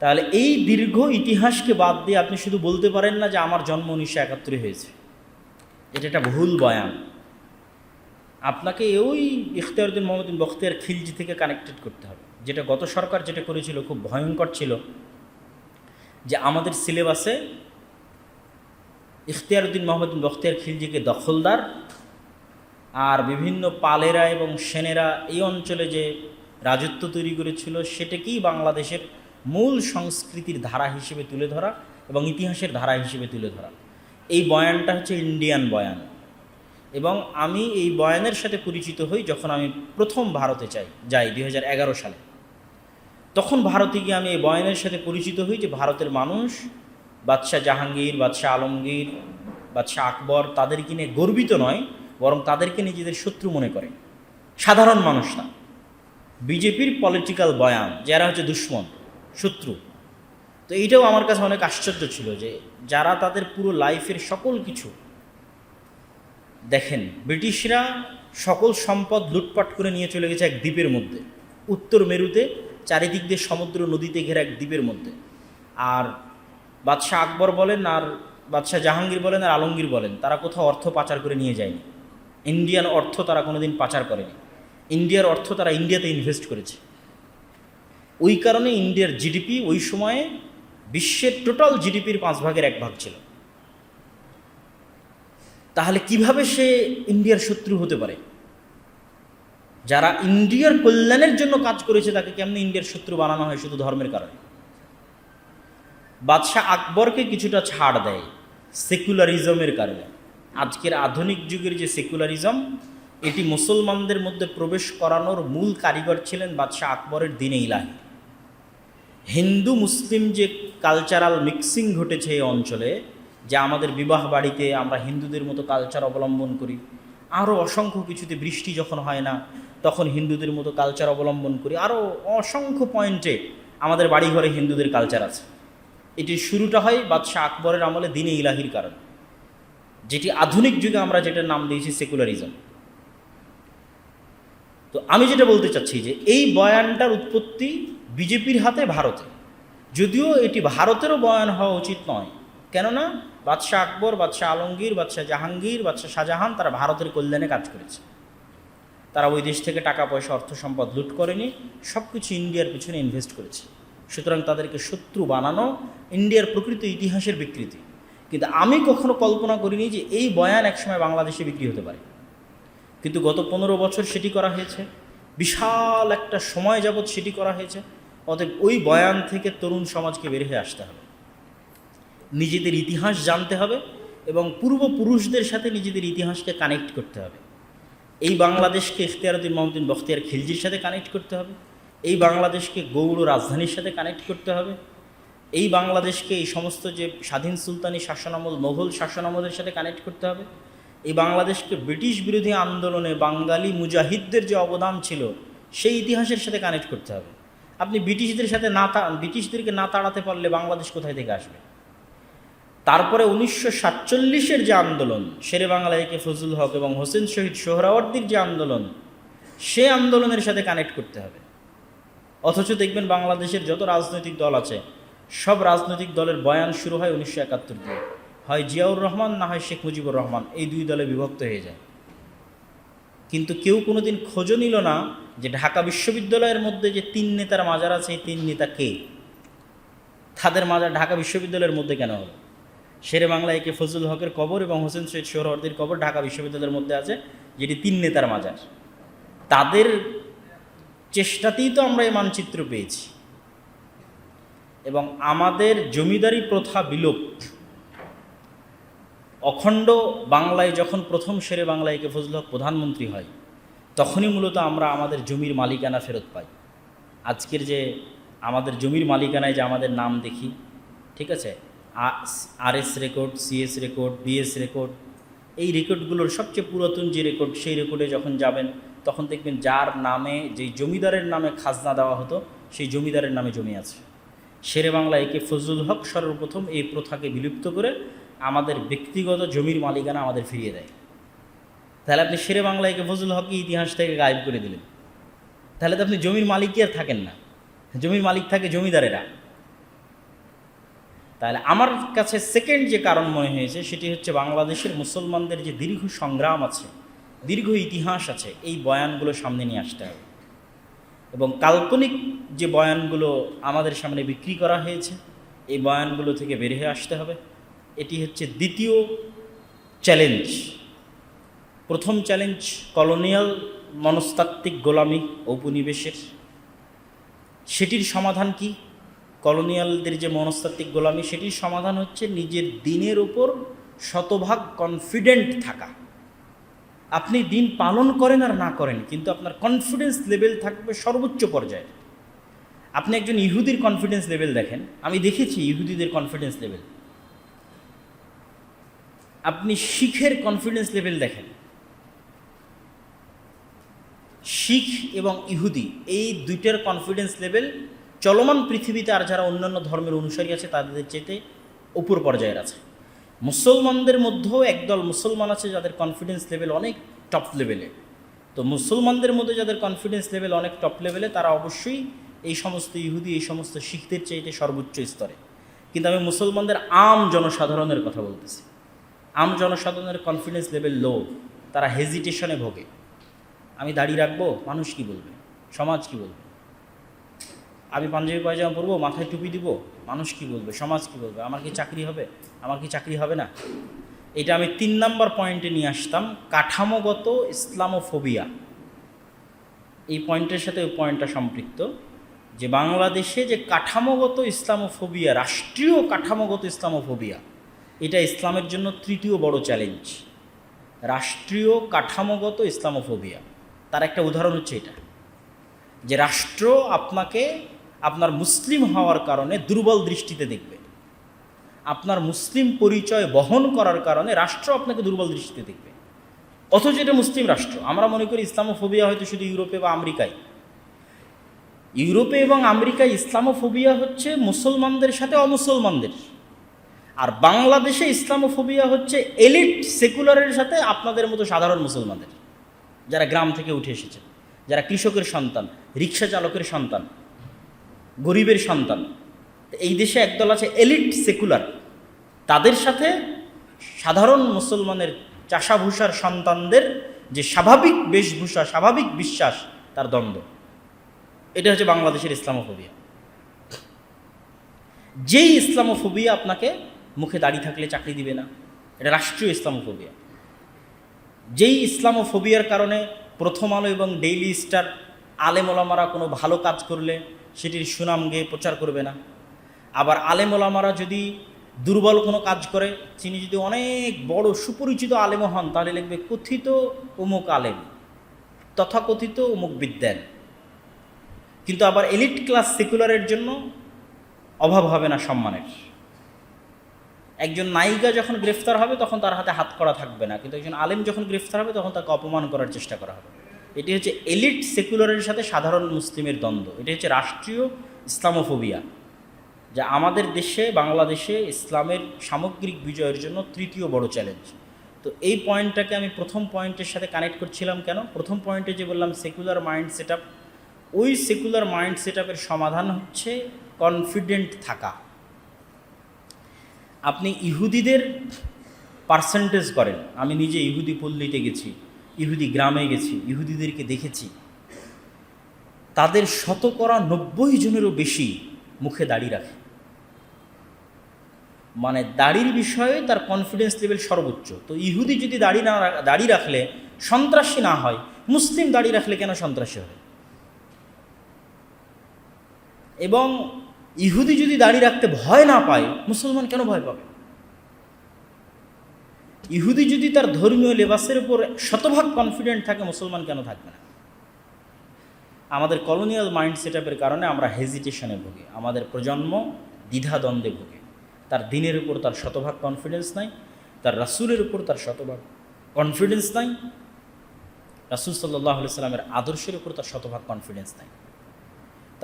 তাহলে এই দীর্ঘ ইতিহাসকে বাদ দিয়ে আপনি শুধু বলতে পারেন না যে আমার জন্ম উনিশশো একাত্তরে হয়েছে। এটা একটা ভুল বয়ান। আপনাকে ওই ইখতিয়ারুদ্দিন মোহাম্মদিন বখতিয়ার খিলজি থেকে কানেক্টেড করতে হবে। যেটা গত সরকার যেটা করেছিল, খুব ভয়ঙ্কর ছিল, যে আমাদের সিলেবাসে ইখতিয়ারুদ্দিন মোহাম্মদিন বখতিয়ার খিলজিকে দখলদার আর বিভিন্ন পালেরা এবং সেনেরা এই অঞ্চলে যে রাজত্ব তৈরি করেছিল সেটাকেই বাংলাদেশের মূল সংস্কৃতির ধারা হিসেবে তুলে ধরা এবং ইতিহাসের ধারা হিসেবে তুলে ধরা। এই বয়ানটা হচ্ছে ইন্ডিয়ান বয়ান। এবং আমি এই বয়ানের সাথে পরিচিত হই যখন আমি প্রথম ভারতে চাই, যাই দু হাজার এগারো সালে। তখন ভারতে গিয়ে আমি এই বয়ানের সাথে পরিচিত হই যে ভারতের মানুষ বাদশাহ জাহাঙ্গীর, বাদশাহ আলমগীর, বাদশাহ আকবর তাদেরকে নিয়ে গর্বিত নয়, বরং তাদেরকে নিজেদের শত্রু মনে করে। সাধারণ মানুষ না। বিজেপির পলিটিক্যাল বয়ান, যারা হচ্ছে দুশ্মন। শত্রু। তো এইটাও আমার কাছে অনেক আশ্চর্য ছিল যে যারা তাদের পুরো লাইফের সকল কিছু দেখেন, ব্রিটিশরা সকল সম্পদ লুটপাট করে নিয়ে চলে গেছে এক দ্বীপের মধ্যে। উত্তর মেরুতে, চারিদিক দিয়ে সমুদ্র নদীতে ঘেরা এক দ্বীপের মধ্যে। আর বাদশাহ আকবর বলেন আর বাদশাহ জাহাঙ্গীর বলেন আর আলমগীর বলেন, তারা কোথাও অর্থ পাচার করে নিয়ে যায়নি। ইন্ডিয়ান অর্থ তারা কোনোদিন পাচার করেনি। ইন্ডিয়ার অর্থ তারা ইন্ডিয়াতে ইনভেস্ট করেছে। ওই কারণে ইন্ডিয়ার জিডিপি ওই সময়ে বিশ্বের টোটাল জিডিপির পাঁচ ভাগের এক ভাগ ছিল। তাহলে কীভাবে সে ইন্ডিয়ার শত্রু হতে পারে? যারা ইন্ডিয়ার কল্যাণের জন্য কাজ করেছে, তাকে কেমনি ইন্ডিয়ার শত্রু বানানো হয় শুধু ধর্মের কারণে? বাদশাহ আকবরকে কিছুটা ছাড় দেয় সেকুলারিজমের কারণে। আজকের আধুনিক যুগের যে সেকুলারিজম, এটি মুসলমানদের মধ্যে প্রবেশ করানোর মূল কারিগর ছিলেন বাদশাহ আকবরের দিনে ইলাহি। হিন্দু মুসলিম যে কালচারাল মিক্সিং ঘটেছে এই অঞ্চলে, যে আমাদের বিবাহ বাড়িতে আমরা হিন্দুদের মতো কালচার অবলম্বন করি আরও অসংখ্য কিছুতে বৃষ্টি যখন হয় না, তখন হিন্দুদের মতো কালচার অবলম্বন করি আরও অসংখ্য পয়েন্টে আমাদের বাড়িঘরে হিন্দুদের কালচার আছে। এটির শুরুটা হয় বাদশাহ আকবরের আমলে দিনে ইলাহির কারণে, যেটি আধুনিক যুগে আমরা যেটার নাম দিয়েছি সেকুলারিজম তো আমি যেটা বলতে চাচ্ছি যে এই বয়ানটার উৎপত্তি বিজেপির হাতে ভারতে। যদিও এটি ভারতেরও বয়ান হওয়া উচিত নয়। কেননা বাদশাহ আকবর, বাদশাহ আলমগীর, বাদশাহ জাহাঙ্গীর, বাদশাহ শাহজাহান তারা ভারতের কল্যাণে কাজ করেছে। তারা ওই দেশ থেকে টাকা, পয়সা, অর্থ সম্পদ লুট করেনি সব কিছু ইন্ডিয়ার পিছনে ইনভেস্ট করেছে। সুতরাং তাদেরকে শত্রু বানানো ইন্ডিয়ার প্রকৃত ইতিহাসের বিকৃতি। কিন্তু আমি কখনো কল্পনা করিনি যে এই বয়ান একসময় বাংলাদেশে বিক্রি হতে পারে। কিন্তু গত পনেরো বছর সেটি করা হয়েছে। বিশাল একটা সময় যাবৎ সেটি করা হয়েছে। অতএব ওই বয়ান থেকে তরুণ সমাজকে বের হয়ে আসতে হবে। নিজেদের ইতিহাস জানতে হবে এবং পূর্বপুরুষদের সাথে নিজেদের ইতিহাসকে কানেক্ট করতে হবে। এই বাংলাদেশকে ইখতিয়ারুদ্দিন মোহাম্মদিন বখতিয়ার খিলজির সাথে কানেক্ট করতে হবে। এই বাংলাদেশকে গৌড় রাজধানীর সাথে কানেক্ট করতে হবে। এই বাংলাদেশকে এই সমস্ত যে স্বাধীন সুলতানি শাসনামল, মোঘল শাসনামলের সাথে কানেক্ট করতে হবে। এই বাংলাদেশকে ব্রিটিশ বিরোধী আন্দোলনে বাঙালি মুজাহিদদের যে অবদান ছিল, সেই ইতিহাসের সাথে কানেক্ট করতে হবে। আপনি ব্রিটিশদের সাথে না ব্রিটিশদেরকে না তাড়াতে পারলে বাংলাদেশ কোথায় থেকে আসবে? তারপরে উনিশশো সাতচল্লিশের যে আন্দোলন, শেরে বাংলাকে ফজল হক এবং হোসেন শহীদ সোহরাওয়ার্দির যে আন্দোলন, সে আন্দোলনের সাথে কানেক্ট করতে হবে। অথচ দেখবেন বাংলাদেশের যত রাজনৈতিক দল আছে, সব রাজনৈতিক দলের বয়ান শুরু হয় উনিশশো একাত্তর দিয়ে। হয় জিয়াউর রহমান, না হয় শেখ মুজিবুর রহমান, এই দুই দলে বিভক্ত হয়ে যায়। কিন্তু কেউ কোনোদিন খোঁজও নিল না যে ঢাকা বিশ্ববিদ্যালয়ের মধ্যে যে তিন নেতার মাজার আছে, এই তিন নেতা কে? তাদের মাজার ঢাকা বিশ্ববিদ্যালয়ের মধ্যে কেন হলো? শেরে বাংলা একে ফজলুল হকের কবর এবং হোসেন সৈয়দ সোহরওয়ার্দির কবর ঢাকা বিশ্ববিদ্যালয়ের মধ্যে আছে, যেটি তিন নেতার মাজার। তাদের চেষ্টাতেই তো আমরা এই মানচিত্র পেয়েছি। এবং আমাদের জমিদারি প্রথা বিলোপ অখণ্ড বাংলায় যখন প্রথম শেরে বাংলায় কে ফজল হক প্রধানমন্ত্রী হয়, তখনই মূলত আমরা আমাদের জমির মালিকানা ফেরত পাই। আজকের যে আমাদের জমির মালিকানায় যে আমাদের নাম দেখি, ঠিক আছে? R S record, CS record, BS record, এই রেকর্ডগুলোর সবচেয়ে পুরাতন যে রেকর্ড, সেই রেকর্ডে যখন যাবেন, তখন দেখবেন যার নামে, যেই জমিদারের নামে খাজনা দেওয়া হতো, সেই জমিদারের নামে জমি আছে। শেরে বাংলা একে ফজলুল হক সর্বপ্রথম এই প্রথাকে বিলুপ্ত করে আমাদের ব্যক্তিগত জমির মালিকানা আমাদের ফিরিয়ে দেয়। তাহলে আপনি শেরে বাংলা একে ফজলুল ইতিহাস থেকে গায়েব করে দিলেন। তাহলে তো আপনি জমির মালিকই আর থাকেন না। জমির মালিক থাকে জমিদারেরা। তাহলে আমার কাছে সেকেন্ড যে কারণ মনে হয়েছে, সেটি হচ্ছে বাংলাদেশের মুসলমানদের যে দীর্ঘ সংগ্রাম আছে, দীর্ঘ ইতিহাস আছে, এই বয়ানগুলো সামনে নিয়ে আসতে হবে। এবং কাল্পনিক যে বয়ানগুলো আমাদের সামনে বিক্রি করা হয়েছে, এই বয়ানগুলো থেকে বের হয়ে আসতে হবে। এটি হচ্ছে দ্বিতীয় চ্যালেঞ্জ প্রথম চ্যালেঞ্জ কলোনিয়াল মনস্তাত্ত্বিক গোলামি ঔপনিবেশের সেটির সমাধান কি? কলোনিয়ালদের যে মনস্তাত্ত্বিক গোলামি, সেটির সমাধান হচ্ছে নিজের দিনের ওপর শতভাগ কনফিডেন্ট থাকা। আপনি দিন পালন করেন আর না করেন, কিন্তু আপনার কনফিডেন্স লেভেল থাকবে সর্বোচ্চ পর্যায়ে আপনি একজন ইহুদির কনফিডেন্স লেভেল দেখেন। আমি দেখেছি ইহুদিদের কনফিডেন্স লেভেল আপনি শিখের কনফিডেন্স লেভেল দেখেন। শিখ এবং ইহুদি, এই দুইটার কনফিডেন্স লেভেল চলমান পৃথিবীতে আর যারা অন্যান্য ধর্মের অনুসারী আছে, তাদের চেতে উপর পর্যায়ের আছে। মুসলমানদের মধ্যেও একদল মুসলমান আছে যাদের কনফিডেন্স লেভেল অনেক টপ লেভেলে তো মুসলমানদের মধ্যে যাদের কনফিডেন্স লেভেল অনেক টপ লেভেলে তারা অবশ্যই এই সমস্ত ইহুদি, এই সমস্ত শিখদের চাইতে সর্বোচ্চ স্তরে। কিন্তু আমি মুসলমানদের আম জনসাধারণের কথা বলতেছি। আম জনসাধারণের কনফিডেন্স লেভেল লো তারা হেজিটেশনে ভোগে। আমি দাড়ি রাখব, মানুষ কি বলবে? সমাজ কি বলবে? আমি পাঞ্জাবি পায়জামা পরবো, মাথায় টুপি দিব, মানুষ কি বলবে? সমাজ কি বলবে? আমার কি চাকরি হবে? আমার কি চাকরি হবে না? এটা আমি তিন নম্বর পয়েন্টে নিয়ে আসতাম, কাঠামোগত ইসলামোফোবিয়া। এই পয়েন্টের সাথে ওই পয়েন্টটা সম্পৃক্ত, যে বাংলাদেশে যে কাঠামোগত ইসলামোফোবিয়া, রাষ্ট্রীয় কাঠামোগত ইসলামোফোবিয়া এটা ইসলামের জন্য তৃতীয় বড় চ্যালেঞ্জ। রাষ্ট্রীয় কাঠামোগত ইসলামোফোবিয়া। তার একটা উদাহরণ হচ্ছে এটা। যে রাষ্ট্র আপনাকে, আপনার মুসলিম হওয়ার কারণে দুর্বল দৃষ্টিতে দেখবে। আপনার মুসলিম পরিচয় বহন করার কারণে রাষ্ট্র আপনাকে দুর্বল দৃষ্টিতে দেখবে। অথচ এটা মুসলিম রাষ্ট্র। আমরা মনে করি ইসলামোফোবিয়া হয়তো শুধু ইউরোপে বা আমেরিকায়। ইউরোপে এবং আমেরিকায় ইসলামোফোবিয়া হচ্ছে মুসলমানদের সাথে অমুসলমানদের। আর বাংলাদেশে ইসলামোফোবিয়া হচ্ছে এলিট সেকুলারের সাথে আপনাদের মতো সাধারণ মুসলমানদের, যারা গ্রাম থেকে উঠে এসেছে, যারা কৃষকের সন্তান, রিক্সা চালকের সন্তান, গরিবের সন্তান। এই দেশে একদল আছে এলিট সেকুলার। তাদের সাথে সাধারণ মুসলমানের চাষাভূষার সন্তানদের যে স্বাভাবিক বেশভূষা, স্বাভাবিক বিশ্বাস, তার দ্বন্দ্ব। এটা হচ্ছে বাংলাদেশের ইসলামোফোবিয়া। যেই ইসলামোফোবিয়া আপনাকে মুখে দাঁড়িয়ে থাকলে চাকরি দিবে না। এটা রাষ্ট্রীয় ইসলামোফোবিয়া। যেই ইসলামোফোবিয়ার কারণে প্রথম আলো এবং ডেইলি স্টার আলেমোলামারা কোনো ভালো কাজ করলে সেটির সুনাম গেয়ে প্রচার করবে না। আবার আলেমোলামারা যদি দুর্বল কোনো কাজ করে, তিনি যদি অনেক বড় সুপরিচিত আলেমও হন, তাহলে লিখবে, কথিত অমুক আলেম, তথাকথিত অমুক বিদ্যান। কিন্তু আবার এলিট ক্লাস সেকুলারের জন্য অভাব হবে না সম্মানের। একজন নায়িকা যখন গ্রেফতার হবে, তখন তার হাতে হাত করা থাকবে না। কিন্তু একজন আলেম যখন গ্রেফতার হবে, তখন তাকে অপমান করার চেষ্টা করা হবে। এটি হচ্ছে এলিট সেকুলারের সাথে সাধারণ মুসলিমের দ্বন্দ্ব। এটি হচ্ছে রাষ্ট্রীয় ইসলামোফোবিয়া, যা আমাদের দেশে, বাংলাদেশে ইসলামের সামগ্রিক বিজয়ের জন্য তৃতীয় বড় চ্যালেঞ্জ। তো এই পয়েন্টটাকে আমি প্রথম পয়েন্টের সাথে কানেক্ট করছিলাম কেন? প্রথম পয়েন্টে যে বললাম সেকুলার মাইন্ড সেট ওই সেকুলার মাইন্ড সেট সমাধান হচ্ছে কনফিডেন্ট থাকা। আপনি ইহুদিদের পার্সেন্টেজ করেন। আমি নিজে ইহুদি পল্লীতে গেছি, ইহুদি গ্রামে গেছি, ইহুদিদেরকে দেখেছি। তাদের শতকরা নব্বই জনেরও বেশি মুখে দাড়ি রাখে। মানে দাড়ির বিষয়ে তার কনফিডেন্স লেভেল সর্বোচ্চ। তো ইহুদি যদি দাড়ি না দাড়ি রাখলে সন্ত্রাসী না হয়, মুসলিম দাড়ি রাখলে কেন সন্ত্রাসী হয় এবং ইহুদি যদি দাঁড়িয়ে রাখতে ভয় না পায়, মুসলমান কেন ভয় পাবে? ইহুদি যদি তার ধর্মীয় লেবাসের উপর শতভাগ কনফিডেন্ট থাকে, মুসলমান কেন থাকবে না? আমাদের কলোনিয়াল মাইন্ড সেট কারণে আমরা হেজিটেশনে ভুগি, আমাদের প্রজন্ম দ্বিধাদ্বন্দ্বে ভুগে। তার দিনের উপর তার শতভাগ কনফিডেন্স নাই, তার রাসুলের উপর তার শতভাগ কনফিডেন্স নাই, রাসুল সাল্লাহ সাল্লামের আদর্শের উপর তার শতভাগ কনফিডেন্স নাই।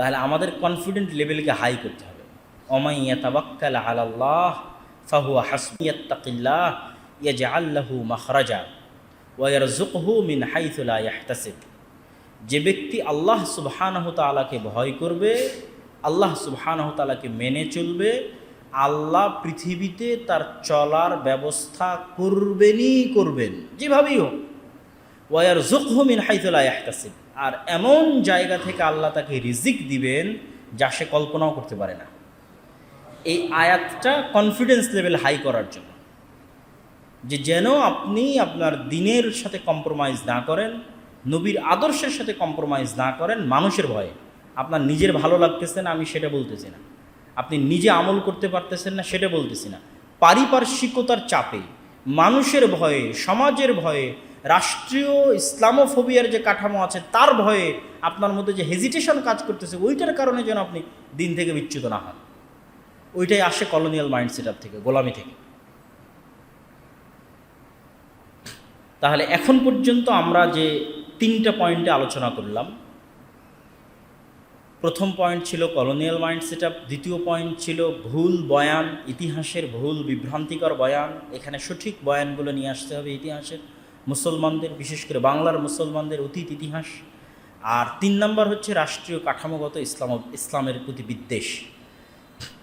তাহলে আমাদের কনফিডেন্ট লেভেলকে হাই করতে হবে। অমাইয়া তাবাক্কাল আলাল্লাহ, ফাহুয়া হাসমিয়াত্তাকিল্লাহ ইয়াজআল্লাহু মাখরাজা, ওয়া ইয়ারযুকহু মিন হাইথু লা ইয়াহতাসিব। যে ব্যক্তি আল্লাহ সুবহানাহু তাআলাকে ভয় করবে, আল্লাহ সুবহানাহু তাআলাকে মেনে চলবে, আল্লাহ পৃথিবীতে তার চলার ব্যবস্থা করবেনই করবেন, যেভাবেই হোক। ওয়ার জুকহমিন হাইতুল্লাহ ইয়াহতাসিব। আর এমন জায়গা থেকে আল্লাহ তাকে রিজিক দিবেন যা সে কল্পনাও করতে পারে না। এই আয়াতটা কনফিডেন্স লেভেল হাই করার জন্য। যে যেন আপনি আপনার দিনের সাথে কম্প্রোমাইজ না করেন, নবীর আদর্শের সাথে কম্প্রোমাইজ না করেন, মানুষের ভয়ে। আপনার নিজের ভালো লাগতেছে না, আমি সেটা বলতেছি না। আপনি নিজে আমল করতে পারতেছেন না, সেটা বলতেছি না। পারিপার্শ্বিকতার চাপে মানুষের ভয়ে, সমাজের ভয়ে রাষ্ট্রীয় ইসলামোফোবিয়ার যে কাঠামো আছে, তার ভয়ে আপনার মধ্যে যে হেজিটেশন কাজ করতেছে, ওইটার কারণে যেন আপনি দিন থেকে বিচ্যুত না হন। ওইটাই আসে কলোনিয়াল মাইন্ড সেট থেকে, গোলামি থেকে। তাহলে এখন পর্যন্ত আমরা যে তিনটা পয়েন্টে আলোচনা করলাম, প্রথম পয়েন্ট ছিল কলোনিয়াল মাইন্ড সেট দ্বিতীয় পয়েন্ট ছিল ভুল বয়ান, ইতিহাসের ভুল বিভ্রান্তিকর বয়ান। এখানে সঠিক বয়ানগুলো নিয়ে আসতে হবে ইতিহাসের। মুসলমানদের, বিশেষ করে বাংলার মুসলমানদের অতীত ইতিহাস। আর তিন নম্বর হচ্ছে রাষ্ট্রীয় কাঠামোগত ইসলাম, ইসলামের প্রতি বিদ্বেষ।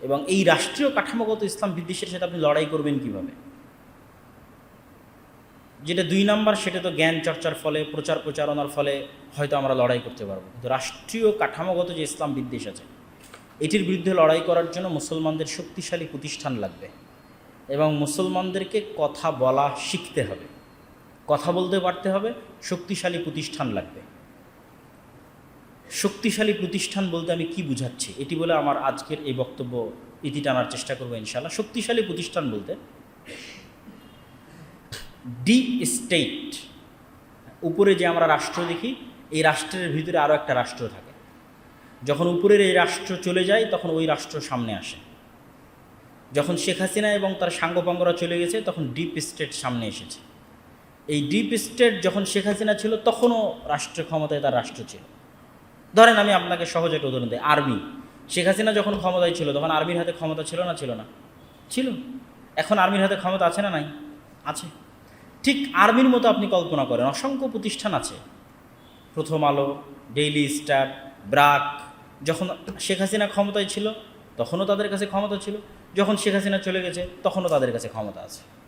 এবং এই রাষ্ট্রীয় কাঠামোগত ইসলাম বিদ্বেষের সাথে আপনি লড়াই করবেন কীভাবে? যেটা দুই নাম্বার, সেটা তো জ্ঞান চর্চার ফলে, প্রচার প্রচারণার ফলে হয়তো আমরা লড়াই করতে পারব। কিন্তু রাষ্ট্রীয় কাঠামোগত যে ইসলাম বিদ্বেষ আছে, এটির বিরুদ্ধে লড়াই করার জন্য মুসলমানদের শক্তিশালী প্রতিষ্ঠান লাগবে। এবং মুসলমানদেরকে কথা বলা শিখতে হবে। কথা বলতে পারতে হবে, শক্তিশালী প্রতিষ্ঠান লাগবে। শক্তিশালী প্রতিষ্ঠান বলতে আমি কি বুঝাচ্ছি? এটি বলে আমার আজকের এই বক্তব্য ইতি টানার চেষ্টা করব ইনশাল্লাহ শক্তিশালী প্রতিষ্ঠান বলতে ডিপ স্টেট, উপরে যে আমরা রাষ্ট্র দেখি, এই রাষ্ট্রের ভিতরে আরও একটা রাষ্ট্র থাকে। যখন উপরের এই রাষ্ট্র চলে যায়, তখন ওই রাষ্ট্র সামনে আসে। যখন শেখ হাসিনা এবং তার সাঙ্গপাঙ্গরা চলে গেছে, তখন ডিপ স্টেট সামনে এসেছে। এই ডিপ স্টেট যখন শেখ হাসিনা ছিল, তখনও রাষ্ট্র ক্ষমতায় তার রাষ্ট্র ছিল। ধরেন আমি আপনাকে সহজ একটা উদাহরণ দিই, আর্মি। শেখ হাসিনা যখন ক্ষমতায় ছিল, তখন আর্মির হাতে ক্ষমতা ছিল না ছিল না? ছিল। এখন আর্মির হাতে ক্ষমতা আছে না নাই? আছে। ঠিক আর্মির মতো আপনি কল্পনা করেন, অসংখ্য প্রতিষ্ঠান আছে। প্রথম আলো ডেইলি স্টার ব্রাক, যখন শেখ হাসিনা ক্ষমতায় ছিল, তখনও তাদের কাছে ক্ষমতা ছিল। যখন শেখ হাসিনা চলে গেছে, তখনও তাদের কাছে ক্ষমতা আছে।